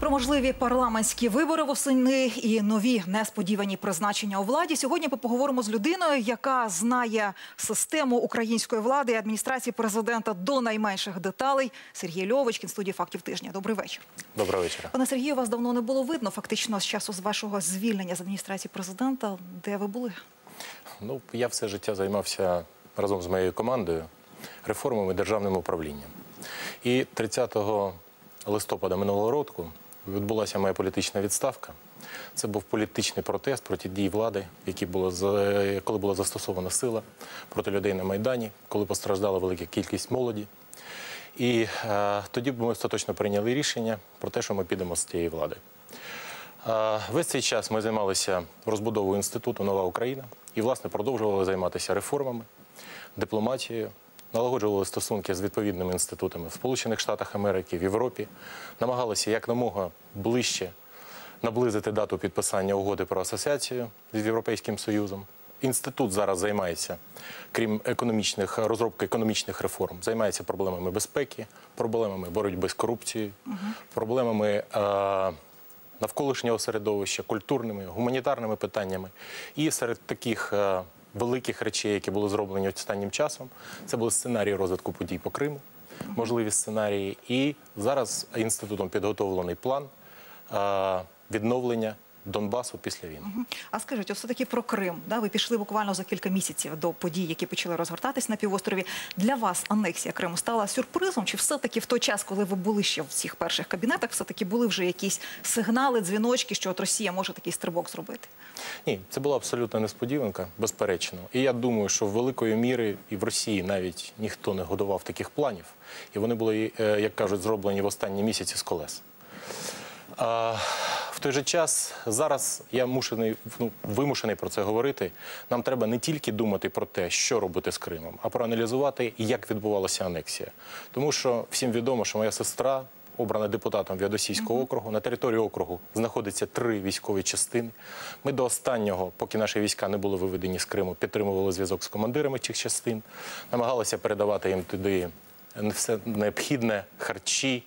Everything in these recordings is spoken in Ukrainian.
Про можливі парламентські вибори восени і нові несподівані призначення у владі. Сьогодні ми поговоримо з людиною, яка знає систему української влади і адміністрації президента до найменших деталей. Сергій Льовочкін, студії фактів тижня. Добрий вечір. Доброго вечора. Пане Сергію, вас давно не було видно. Фактично, з часу з вашого звільнення з адміністрації президента. Де ви були? Ну, я все життя займався разом з моєю командою реформами державним управлінням. І 30 листопада минулого року відбулася моя політична відставка. Це був політичний протест проти дій влади, які було коли була застосована сила проти людей на майдані, коли постраждала велика кількість молоді. І е, тоді ми остаточно прийняли рішення про те, що ми підемо з цієї влади. Е, Весь цей час ми займалися розбудовою інституту Нова Україна і, власне, продовжували займатися реформами, дипломатією, налагоджували стосунки з відповідними інститутами в Сполучених Штатах Америки, в Європі, намагалися якомога ближче наблизити дату підписання угоди про асоціацію з Європейським Союзом. Інститут зараз займається, крім економічних розробки економічних реформ, займається проблемами безпеки, проблемами боротьби з корупцією, проблемами. Е- навколишнього середовища, культурними, гуманітарними питаннями. І серед таких е, великих речей, які були зроблені останнім часом, це були сценарії розвитку подій по Криму, можливі сценарії. І зараз інститутом підготовлений план е, відновлення Донбасу після війни. А скажіть, все таки про Крим. Да? Ви пішли буквально за кілька місяців до подій, які почали розгортатись на півострові. Для вас анексія Криму стала сюрпризом? Чи все-таки в той час, коли ви були ще в цих перших кабінетах, все-таки були вже якісь сигнали, дзвіночки, що от Росія може такий стрибок зробити? Ні, це була абсолютна несподіванка, безперечно. І я думаю, що в великої міри і в Росії навіть ніхто не годував таких планів. І вони були, е, як кажуть, зроблені в останні місяці з колес. А, той же час зараз я мушений, ну, вимушений про це говорити. Нам треба не тільки думати про те, що робити з Кримом, а проаналізувати, як відбувалася анексія. Тому що всім відомо, що моя сестра. Обрана депутатом В'ядосійського округу. На території округу знаходиться три військові частини. Ми до останнього, поки наші війська не були виведені з Криму, підтримували зв'язок з командирами цих частин, намагалися передавати їм туди все необхідне харчі,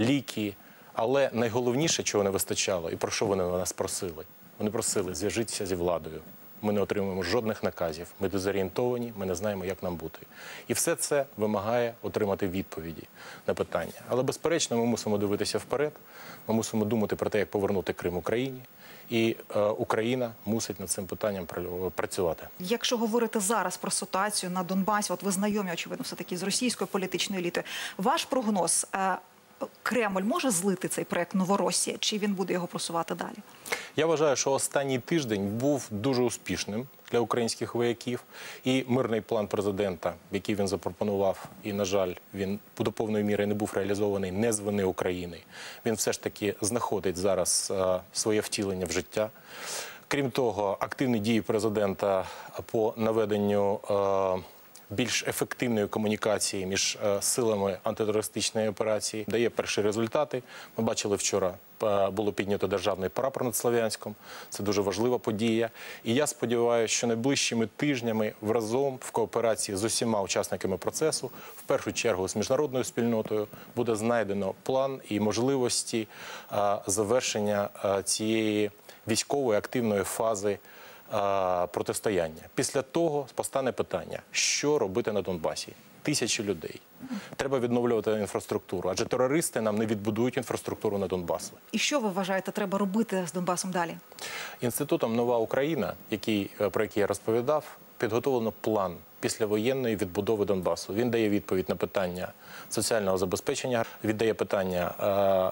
ліки. Але найголовніше, чого не вистачало, і про що вони нас просили? Вони просили зв'яжитися зі владою. Ми не отримуємо жодних наказів. Ми дезорієнтовані, ми не знаємо, як нам бути. І все це вимагає отримати відповіді на питання. Але безперечно, ми мусимо дивитися вперед. Ми мусимо думати про те, як повернути Крим Україні. І е, Україна мусить над цим питанням пра- працювати. Якщо говорити зараз про ситуацію на Донбасі, от ви знайомі, очевидно, все таки з російською політичною елітою. Ваш прогноз. Е, Кремль може злити цей проект Новоросія, чи він буде його просувати далі? Я вважаю, що останній тиждень був дуже успішним для українських вояків. І мирний план президента, який він запропонував, і, на жаль, він до повної міри не був реалізований не з вини України. Він все ж таки знаходить зараз е, своє втілення в життя. Крім того, активні дії президента по наведенню. Більш ефективної комунікації між е, силами антитерористичної операції дає перші результати. Ми бачили вчора. е, Було піднято державний прапор над Слов'янськом. Це дуже важлива подія. І я сподіваюся, що найближчими тижнями разом в кооперації з усіма учасниками процесу, в першу чергу з міжнародною спільнотою, буде знайдено план і можливості е, завершення цієї військової активної фази протистояння. Після того постане питання, що робити на Донбасі. Тисячі людей. Треба відновлювати інфраструктуру, адже терористи нам не відбудують інфраструктуру на Донбасі. І що ви вважаєте, треба робити з Донбасом далі? Інститутом Нова Україна, який, е, про який я розповідав, підготовлено план післявоєнної відбудови Донбасу. Він дає відповідь на питання соціального забезпечення, він дає питання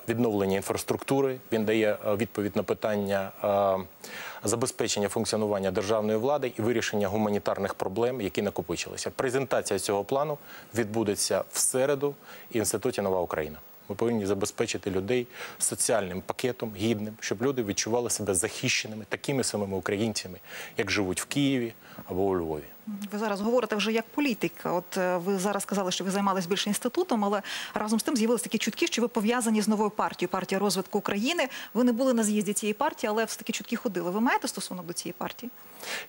е, відновлення інфраструктури, він дає е, відповідь на питання е, забезпечення функціонування державної влади і вирішення гуманітарних проблем, які накопичилися. Презентація цього плану відбудеться в середу в інституті Нова Україна. Ми повинні забезпечити людей соціальним пакетом гідним, щоб люди відчували себе захищеними такими самими українцями, як живуть в Києві або у Львові. Ви зараз говорите вже як політик. От е, ви зараз сказали, що ви займалися більше інститутом, але разом з тим з'явилися такі чутки, що ви пов'язані з новою партією, партія розвитку України. Ви не були на з'їзді цієї партії, але все таки чутки ходили. Ви маєте стосунок до цієї партії?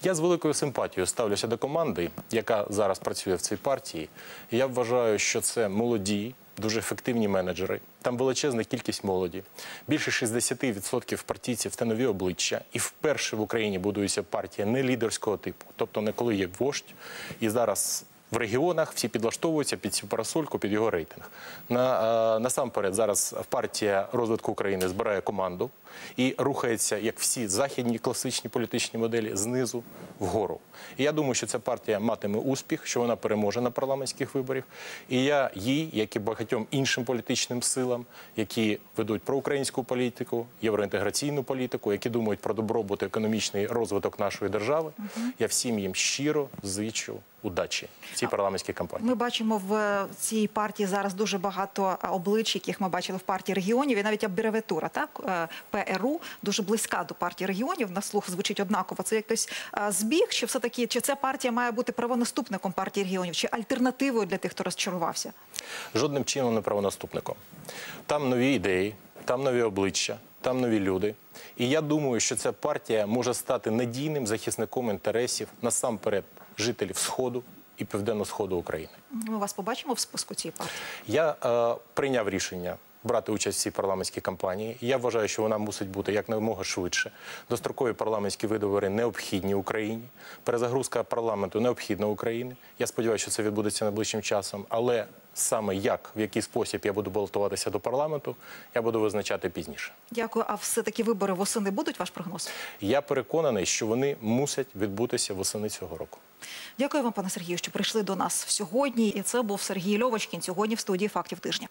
Я з великою симпатією ставлюся до команди, яка зараз працює в цій партії. І я вважаю, що це молоді, дуже ефективні менеджери. Там величезна кількість молоді. Більше 60% партійців це нові обличчя. І вперше в Україні будується партія не лідерського типу, тобто не коли є вождь. І зараз в регіонах всі підлаштовуються під цю парасольку, під його рейтинг. На, е, насамперед, зараз партія розвитку України збирає команду і рухається, як всі західні класичні політичні моделі, знизу вгору. І я думаю, що ця партія матиме успіх, що вона переможе на парламентських виборах. І я їй, як і багатьом іншим політичним силам, які ведуть проукраїнську політику, євроінтеграційну політику, які думають про добробут економічний розвиток нашої держави, я всім їм щиро зичу удачі в цій парламентській кампанії. Ми бачимо в цій партії зараз дуже багато облич, яких ми бачили в партії регіонів, і навіть абревіатура, так е, ПРУ дуже близька до партії регіонів. На слух звучить однаково. Це якийсь збіг, чи все таки, чи ця партія має бути правонаступником партії регіонів, чи альтернативою для тих, хто розчарувався? жодним чином не правонаступником. Там нові ідеї, там нові обличчя, там нові люди. І я думаю, що ця партія може стати надійним захисником інтересів насамперед жителів Сходу і Південно-Сходу України. Ми вас побачимо в списку цієї партії. Я е, прийняв рішення брати участь в цій парламентській кампанії. Я вважаю, що вона мусить бути якомога швидше. Дострокові парламентські вибори необхідні Україні. Перезагрузка парламенту необхідна Україні. Я сподіваюся, що це відбудеться найближчим часом. Але саме як, в який спосіб я буду балотуватися до парламенту, я буду визначати пізніше. Дякую. А все таки вибори восени будуть ваш прогноз? Я переконаний, що вони мусять відбутися восени цього року. Дякую вам, пане Сергію, що прийшли до нас сьогодні. І це був Сергій Льовочкін сьогодні в студії фактів тижня.